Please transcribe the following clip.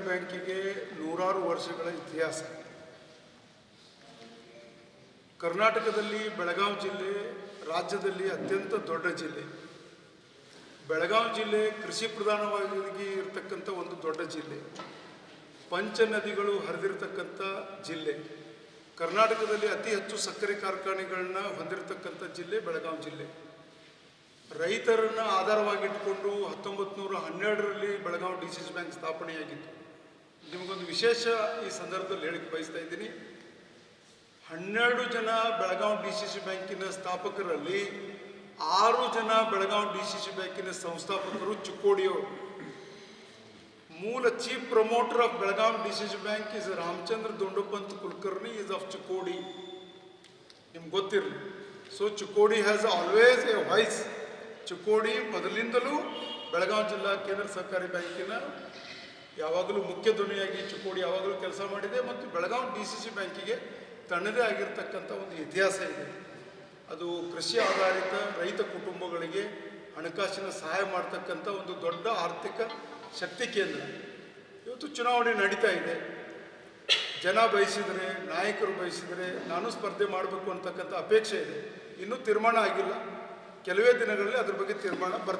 ಸಹಕಾರಿ ಬ್ಯಾಂಕಿಗೆ ನೂರಾರು ವರ್ಷಗಳ ಇತಿಹಾಸ. ಕರ್ನಾಟಕದಲ್ಲಿ ಬೆಳಗಾವಿ ಜಿಲ್ಲೆ ರಾಜ್ಯದಲ್ಲಿ ಅತ್ಯಂತ ದೊಡ್ಡ ಜಿಲ್ಲೆ. ಬೆಳಗಾವಿ ಜಿಲ್ಲೆ ಕೃಷಿ ಪ್ರಧಾನವಾಗಿ ಇರತಕ್ಕಂಥ ಒಂದು ದೊಡ್ಡ ಜಿಲ್ಲೆ. ಪಂಚ ನದಿಗಳು ಹರಿದಿರತಕ್ಕಂಥ ಜಿಲ್ಲೆ. ಕರ್ನಾಟಕದಲ್ಲಿ ಅತಿ ಹೆಚ್ಚು ಸಕ್ಕರೆ ಕಾರ್ಖಾನೆಗಳನ್ನ ಹೊಂದಿರತಕ್ಕಂಥ ಜಿಲ್ಲೆ ಬೆಳಗಾವಿ ಜಿಲ್ಲೆ. ರೈತರನ್ನ ಆಧಾರವಾಗಿಟ್ಟುಕೊಂಡು ಹತ್ತೊಂಬತ್ತು ನೂರ ಹನ್ನೆರಡರಲ್ಲಿ Belagavi D C C bank ಸ್ಥಾಪನೆಯಾಗಿತ್ತು. ನಿಮಗೊಂದು ವಿಶೇಷ ಈ ಸಂದರ್ಭದಲ್ಲಿ ಹೇಳಕ್ಕೆ ಬಯಸ್ತಾ ಇದ್ದೀನಿ. ಹನ್ನೆರಡು ಜನ ಬೆಳಗಾವಿ ಡಿ ಸಿ ಸಿ ಬ್ಯಾಂಕಿನ ಸ್ಥಾಪಕರಲ್ಲಿ ಆರು ಜನ ಬೆಳಗಾವಿ ಡಿ ಸಿ ಸಿ ಬ್ಯಾಂಕಿನ ಸಂಸ್ಥಾಪಕರು ಚಿಕ್ಕೋಡಿಯವರು. ಮೂಲ chief promoter of Belagavi D C C bank is Ramachandra Dondapant Kulkarni is of Chikkodi. ನಿಮ್ಗೆ ಗೊತ್ತಿರಲಿ. So Chikkodi has always a voice Chikkodi ಮೊದಲಿಂದಲೂ ಬೆಳಗಾವಿ ಜಿಲ್ಲಾ ಕೇಂದ್ರ ಸಹಕಾರಿ ಬ್ಯಾಂಕಿನ ಯಾವಾಗಲೂ ಮುಖ್ಯ ಧ್ವನಿಯಾಗಿ ಚಿಕ್ಕೋಡಿ ಯಾವಾಗಲೂ ಕೆಲಸ ಮಾಡಿದೆ ಮತ್ತು ಬೆಳಗಾವಿ ಡಿ ಸಿ ಸಿ ಬ್ಯಾಂಕಿಗೆ ತನ್ನದೇ ಆಗಿರ್ತಕ್ಕಂಥ ಒಂದು ಇತಿಹಾಸ ಇದೆ. ಅದು ಕೃಷಿ ಆಧಾರಿತ ರೈತ ಕುಟುಂಬಗಳಿಗೆ ಹಣಕಾಸಿನ ಸಹಾಯ ಮಾಡ್ತಕ್ಕಂಥ ಒಂದು ದೊಡ್ಡ ಆರ್ಥಿಕ ಶಕ್ತಿ ಕೇಂದ್ರ. ಇವತ್ತು ಚುನಾವಣೆ ನಡೀತಾ ಇದೆ. ಜನ ಬಯಸಿದರೆ, ನಾಯಕರು ಬಯಸಿದರೆ ನಾನು ಸ್ಪರ್ಧೆ ಮಾಡಬೇಕು ಅಂತಕ್ಕಂಥ ಅಪೇಕ್ಷೆ ಇದೆ. ಇನ್ನೂ ತೀರ್ಮಾನ ಆಗಿಲ್ಲ. ಕೆಲವೇ ದಿನಗಳಲ್ಲಿ ಅದ್ರ ಬಗ್ಗೆ ತೀರ್ಮಾನ ಬರ್ತದೆ.